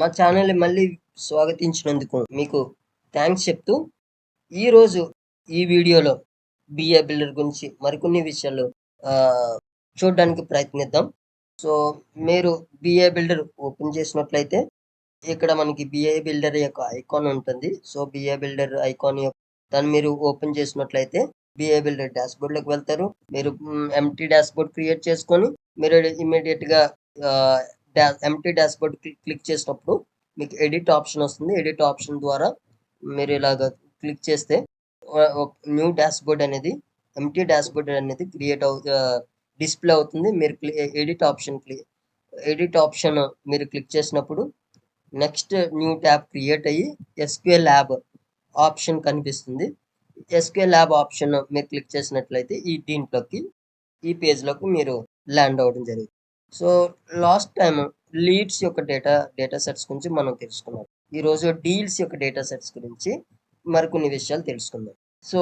మా ఛానల్ని మళ్ళీ స్వాగతించినందుకు మీకు థ్యాంక్స్ చెప్తూ ఈరోజు ఈ వీడియోలో బిఏ బిల్డర్ గురించి మరికొన్ని విషయాలు చూడడానికి ప్రయత్నిద్దాం. సో మీరు బిఏ బిల్డర్ ఓపెన్ చేసినట్లయితే ఇక్కడ మనకి బిఏ బిల్డర్ యొక్క ఐకాన్ ఉంటుంది. సో బిఏ బిల్డర్ ఐకాన్ యొక్క దాన్ని మీరు ఓపెన్ చేసినట్లయితే బిఏ బిల్డర్ డాష్బోర్డ్లోకి వెళ్తారు. మీరు ఎంటీ డాష్బోర్డ్ క్రియేట్ చేసుకొని మీరు ఇమీడియట్గా ఎంటీ డాష్బోర్డ్ క్లిక్ చేసినప్పుడు మీకు ఎడిట్ ఆప్షన్ వస్తుంది. ఎడిట్ ఆప్షన్ ద్వారా మీరు ఇలాగ క్లిక్ చేస్తే న్యూ డాష్బోర్డ్ అనేది ఎంటీ డాష్బోర్డ్ అనేది క్రియేట్ అవు డిస్ప్లే అవుతుంది. మీరు ఎడిట్ ఆప్షన్ ఎడిట్ ఆప్షన్ మీరు క్లిక్ చేసినప్పుడు నెక్స్ట్ న్యూ ట్యాబ్ క్రియేట్ అయ్యి ఎస్క్యూఎల్ ల్యాబ్ ఆప్షన్ కనిపిస్తుంది. ఎస్క్యూఎల్ ల్యాబ్ ఆప్షన్ మీరు క్లిక్ చేసినట్లయితే ఈ దీంట్లోకి ఈ పేజ్లోకి మీరు ల్యాండ్ అవ్వడం జరుగుతుంది. సో లాస్ట్ టైం లీడ్స్ యొక్క డేటా డేటా సెట్స్ గురించి మనం తెలుసుకున్నాం. ఈరోజు డీల్స్ యొక్క డేటా సెట్స్ గురించి మరికొన్ని విషయాలు తెలుసుకుందాం. సో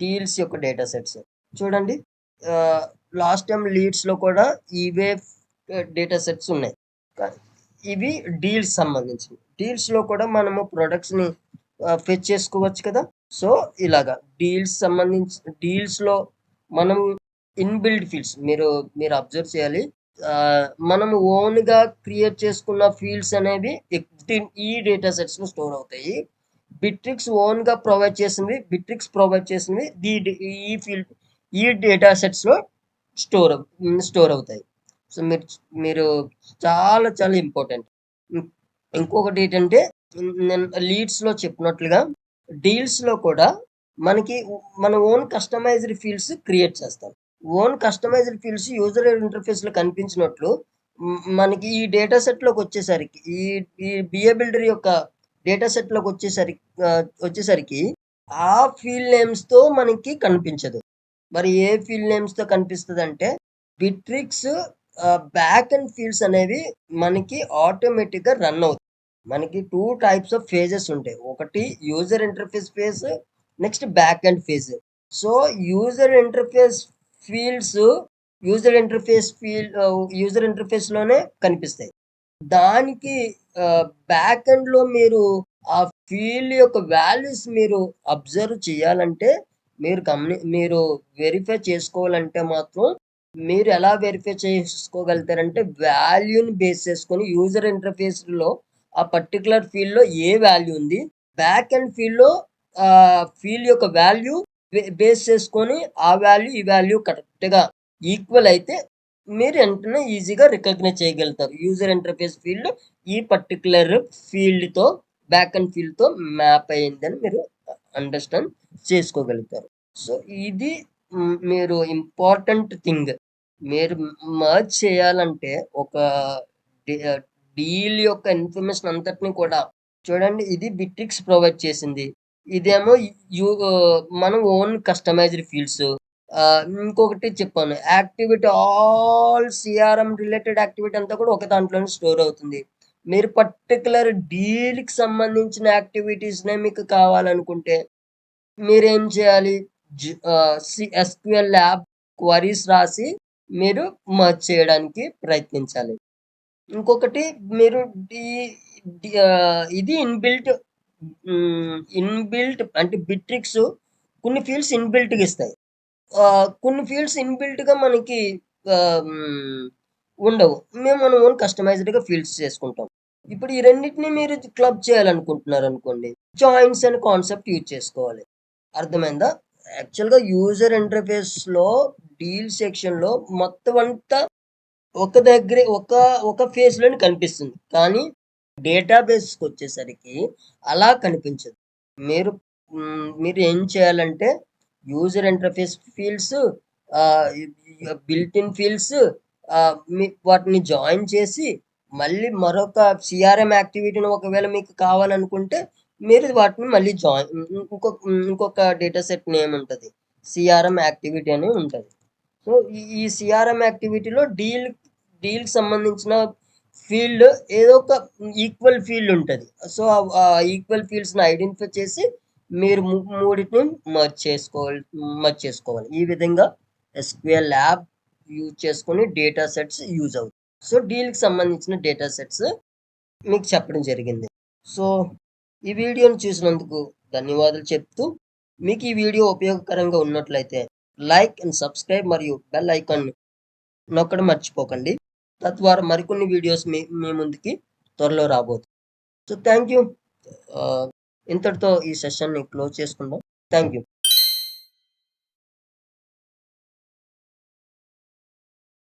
డీల్స్ యొక్క డేటా సెట్స్ చూడండి. లాస్ట్ టైం లీడ్స్లో కూడా ఇవే డేటా సెట్స్ ఉన్నాయి. ఇవి డీల్స్ సంబంధించినవి. డీల్స్లో కూడా మనము ప్రొడక్ట్స్ని ఫెచ్ చేసుకోవచ్చు కదా. సో ఇలాగా డీల్స్ సంబంధించి డీల్స్లో మనం ఇన్బిల్డ్ ఫీల్డ్స్ మీరు మీరు అబ్జర్వ్ చేయాలి. మనము ఓన్గా క్రియేట్ చేసుకున్న ఫీల్డ్స్ అనేవి ఈ డేటా సెట్స్లో స్టోర్ అవుతాయి. బిట్రిక్స్ ఓన్గా ప్రొవైడ్ చేసినవి బిట్రిక్స్ ప్రొవైడ్ చేసినవి దీ ఈ ఫీల్డ్ ఈ డేటా సెట్స్లో స్టోర్ స్టోర్ అవుతాయి. సో మీరు మీరు చాలా చాలా ఇంపార్టెంట్. ఇంకొకటి ఏంటంటే నేను లీడ్స్లో చెప్పినట్లుగా డీల్స్లో కూడా మనకి మన ఓన్ కస్టమైజ్డ్ ఫీల్డ్స్ క్రియేట్ చేస్తాం. ఓన్ కస్టమైజ్డ్ ఫీల్డ్స్ యూజర్ ఇంటర్ఫేస్లో కనిపించినట్లు మనకి ఈ డేటా సెట్లోకి వచ్చేసరికి ఈ ఈ బిఏ బిల్డర్ యొక్క డేటా సెట్లోకి వచ్చేసరికి వచ్చేసరికి ఆ ఫీల్డ్ నేమ్స్తో మనకి కనిపించదు. మరి ఏ ఫీల్డ్ నేమ్స్తో కనిపిస్తుంది అంటే బిట్రిక్స్ బ్యాక్ అండ్ ఫీల్డ్స్ అనేవి మనకి ఆటోమేటిక్గా రన్ అవుతాయి. మనకి టూ టైప్స్ ఆఫ్ ఫేజెస్ ఉంటాయి. ఒకటి user interface phase next back end phase so user interface fields user interface field user ఇంటర్ఫేస్లోనే కనిపిస్తాయి. దానికి బ్యాక్ ఎండ్లో మీరు ఆ ఫీల్డ్ యొక్క వాల్యూస్ మీరు అబ్జర్వ్ చేయాలంటే మీరు గమని మీరు వెరిఫై చేసుకోవాలంటే మాత్రం మీరు ఎలా వెరిఫై చేసుకోగలుగుతారంటే వాల్యూని బేస్ చేసుకొని యూజర్ ఇంటర్ఫేస్లో ఆ పర్టికులర్ ఫీల్డ్లో ఏ వాల్యూ ఉంది బ్యాక్ అండ్ ఫీల్డ్లో ఫీల్డ్ యొక్క వాల్యూ బేస్ చేసుకొని ఆ వాల్యూ ఈ వాల్యూ కరెక్ట్గా ఈక్వల్ అయితే మీరు వెంటనే ఈజీగా రికగ్నైజ్ చేయగలుగుతారు. యూజర్ ఇంటర్ఫేస్ ఫీల్డ్ ఈ పర్టికులర్ ఫీల్డ్తో బ్యాక్ అండ్ ఫీల్డ్తో మ్యాప్ అయ్యిందని మీరు అండర్స్టాండ్ చేసుకోగలుగుతారు. సో ఇది మీరు ఇంపార్టెంట్ థింగ్. మీరు మర్జ్ చేయాలంటే ఒక డీల్ యొక్క ఇన్ఫర్మేషన్ అంతటిని కూడా చూడండి. ఇది బిట్రిక్స్ ప్రొవైడ్ చేసింది. ఇదేమో యూ మనం ఓన్ కస్టమైజ్డ్ ఫీల్డ్స్ ఇంకొకటి చెప్పాను. Activity all CRM related activity అంతా కూడా ఒక దాంట్లోనే స్టోర్ అవుతుంది. మీరు పర్టికులర్ డీల్కి సంబంధించిన యాక్టివిటీస్నే మీకు కావాలనుకుంటే మీరేం చేయాలి? ఎస్క్యూఎల్ ల్యాబ్ క్వరీస్ రాసి మీరు మర్చ్ చేయడానికి ప్రయత్నించాలి. ఇంకొకటి మీరు డి- ఇది ఇన్బిల్ట్ ఇన్బిల్ట్ అంటే బిట్రిక్స్ కొన్ని ఫీల్డ్స్ ఇన్బిల్ట్గా ఇస్తాయి. కొన్ని ఫీల్డ్స్ ఇన్బిల్ట్గా మనకి ఉండవు. మేము మన ఓన్ కస్టమైజ్డ్గా ఫీల్డ్స్ చేసుకుంటాం. ఇప్పుడు ఈ రెండింటిని మీరు క్లబ్ చేయాలనుకుంటున్నారు అనుకోండి జాయిన్స్ అనే కాన్సెప్ట్ యూజ్ చేసుకోవాలి. అర్థమైందా? యాక్చువల్గా యూజర్ ఇంటర్ఫేస్లో డీల్ సెక్షన్లో మొత్తం అంతా ఒక దగ్గరే ఒక ఒక ఫేస్‌లోనే కనిపిస్తుంది. కానీ డేటాబేస్కి వచ్చేసరికి అలా కనిపించదు. మీరు మీరు ఏం చేయాలంటే user interface fields built in fields వాటిని జాయిన్ చేసి మళ్ళీ మరొక సిఆర్ఎం యాక్టివిటీని ఒకవేళ మీకు కావాలనుకుంటే మీరు వాటిని మళ్ళీ జాయిన్ ఇంకొక ఇంకొక డేటా సెట్ నేమ్ ఉంటుంది. సిఆర్ఎం యాక్టివిటీ అని ఉంటుంది. సో ఈ ఈ సిఆర్ఎం యాక్టివిటీలో డీల్ డీల్ సంబంధించిన ఫీల్డ్ ఏదో ఒక ఈక్వల్ ఫీల్డ్ ఉంటుంది. సో ఆ ఈక్వల్ ఫీల్డ్స్ని ఐడెంటిఫై చేసి మీరు ము- మూడింటిని మర్జ్ చేసుకోవాలి మర్చ్ చేసుకోవాలి. ఈ విధంగా ఎస్క్యూఎల్ ల్యాబ్ యూజ్ చేసుకొని డేటా సెట్స్ యూజ్ అవుతాయి సో డీల్కి సంబంధించిన డేటా సెట్స్ మీకు చెప్పడం జరిగింది. సో ఈ వీడియోని చూసినందుకు ధన్యవాదాలు చెప్తూ మీకు ఈ వీడియో ఉపయోగకరంగా ఉన్నట్లయితే లైక్ అండ్ సబ్స్క్రైబ్ మరియు బెల్ ఐకాన్ నొక్కడం మర్చిపోకండి. తద్వారా మరికొన్ని వీడియోస్ మీ మీ ముందుకి త్వరలో రాబోతుంది సో థ్యాంక్ యూ ఇంతటితో ఈ సెషన్ని క్లోజ్ చేసుకుందాం. Thank you